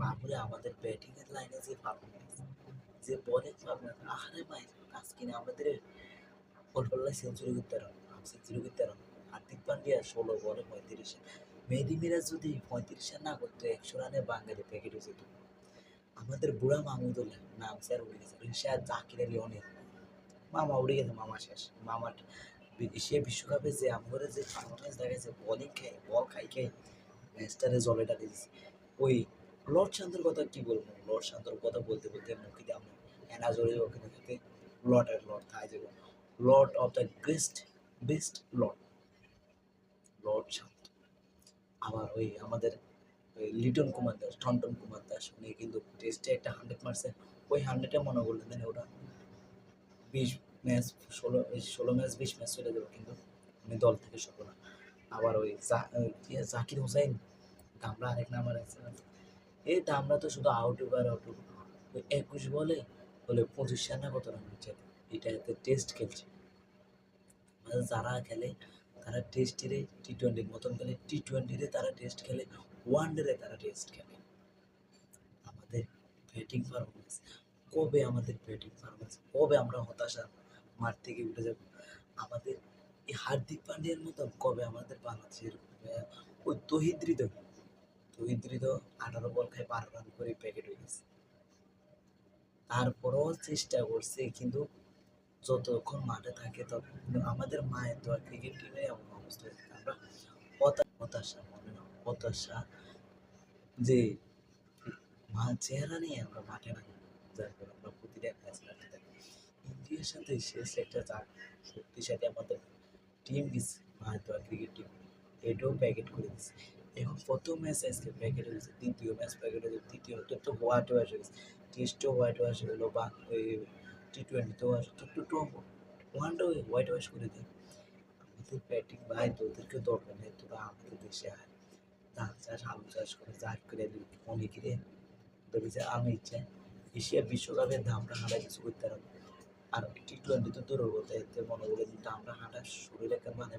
বাবুরে, আমাদের ব্যাটিং এর লাইনে যে পারফরমেন্স যে বলে পারফরমেন্স আরে ভাই, আজকে না আমাদের ফুটবলার সেঞ্চুরি করতে পারো সেঞ্চুরি করতে পারো হার্দিক পান্ডিয়া ষোলো বলে পঁয়ত্রিশে। মেহেদি মিরাজ যদি পঁয়ত্রিশ না করতো, একশো রানে বাঙালি প্যাকেট হয়ে যেত। আমাদের বুড়া মাহমুদুল্লাহ নাম স্যার উড়ে গেছে। রিশাদ জাকির আলী অনেক। মামা উড়ে গেছে, মামা শেষ। মামার এশিয়া বিশ্বকাপে যে আমাদের যে পারফরমেন্স দেখাচ্ছে বলিং খেয়ে বল খাই খেয়ে ম্যাচটারে জলে ডালে দিছে। ওই লর্ড শান্তর কথা কি বলব? লর্ড শান্তর কথা বলতে বলতে মুখে দিয়ে আমরা এনাজরে ওখানে থেকে লর্ড আর লর্ড থাই যাব lord of the greatest best lord lord শান্ত আবার ওই আমাদের লিটন কুমার দাস, টন্টন কুমার দাস, উনি কিন্তু টেস্টে একটা হান্ড্রেড মারছেন ওই হান্ড্রেডে মনে করলেন দেন ওটা বিশ ম্যাচ ষোলো ষোলো ম্যাচ বিশ ম্যাচ চলে যাবে, কিন্তু উনি দল থেকে সফল না। আবার ওই জাকির হোসেন দামরা আরেক নাম্বার আছে। এই দামরা তো শুধু আউট ওভার আউট ওই একুশ বলে বলে পঁচিশ রান্না কত রান হচ্ছে এটা এতে টেস্ট খেলছে। মানে যারা খেলে, তারা টেস্টেরে টি টোয়েন্টির মতন খেলে টি টোয়েন্টিতে তারা টেস্ট খেলে ওয়ান ডেতে তারা টেস্ট খেলে। আমাদের ব্যাটিং পারফরমেন্স কবে আমাদের ব্যাটিং পারফরমেন্স কবে আমরা হতাশা মাঠ থেকে উঠে যাব? আমাদের এই হার্দিক পান্ডিয়ার মতন কবে আমাদের বাংলাদেশের ওই তহিদ্রিত তহিদ্রিত আঠারো বল খায় বারো রান করে প্যাকেট হয়ে গেছে। তারপরেও চেষ্টা করছে, কিন্তু যতক্ষণ মাঠে থাকে তখন আমাদের মায়ের তো আর ক্রিকেট টিমে এমন অবস্থা হয়েছে। আমরা হতাশা মনে হতাশা যে মা চেহারা নিয়ে আমরা মাঠে নামি। যার ফলে আমরা প্রতিটা ম্যাচ মাঠে থাকি। ইন্ডিয়ার সাথে শেষ একটা চার শক্তিশালী আমাদের টিম গেছে ভারত ক্রিকেট টিম এটাও প্যাকেট করে দিচ্ছে এখন প্রথম ম্যাচ আজকে প্যাকেট হয়েছে দ্বিতীয় ম্যাচ প্যাকেট হয়েছে তৃতীয় তো হোয়াইট ওয়াশ হয়েছে টেস্টও হোয়াইট ওয়াশ হলো বা ওই টি টোয়েন্টিতেও আসে, তো টু ওয়ানটাও হোয়াইট ওয়াশ করে দেয় আমাদের ব্যাটিং ভাই, তোদেরকে দরকার নেই, তোরা আমাদের দেশে আয়। ধান চাষ, আলু চাষ করে চাষ করে অনেকেরে ধরেছে আমি ইচ্ছে, এশিয়া বিশ্বকাপের দামটা হাঁটা কিছু করতে পারব। আর টি টোয়েন্টি তো দূরের কথা এতে মনে করে আমরা হাঁটা শরীরে মানে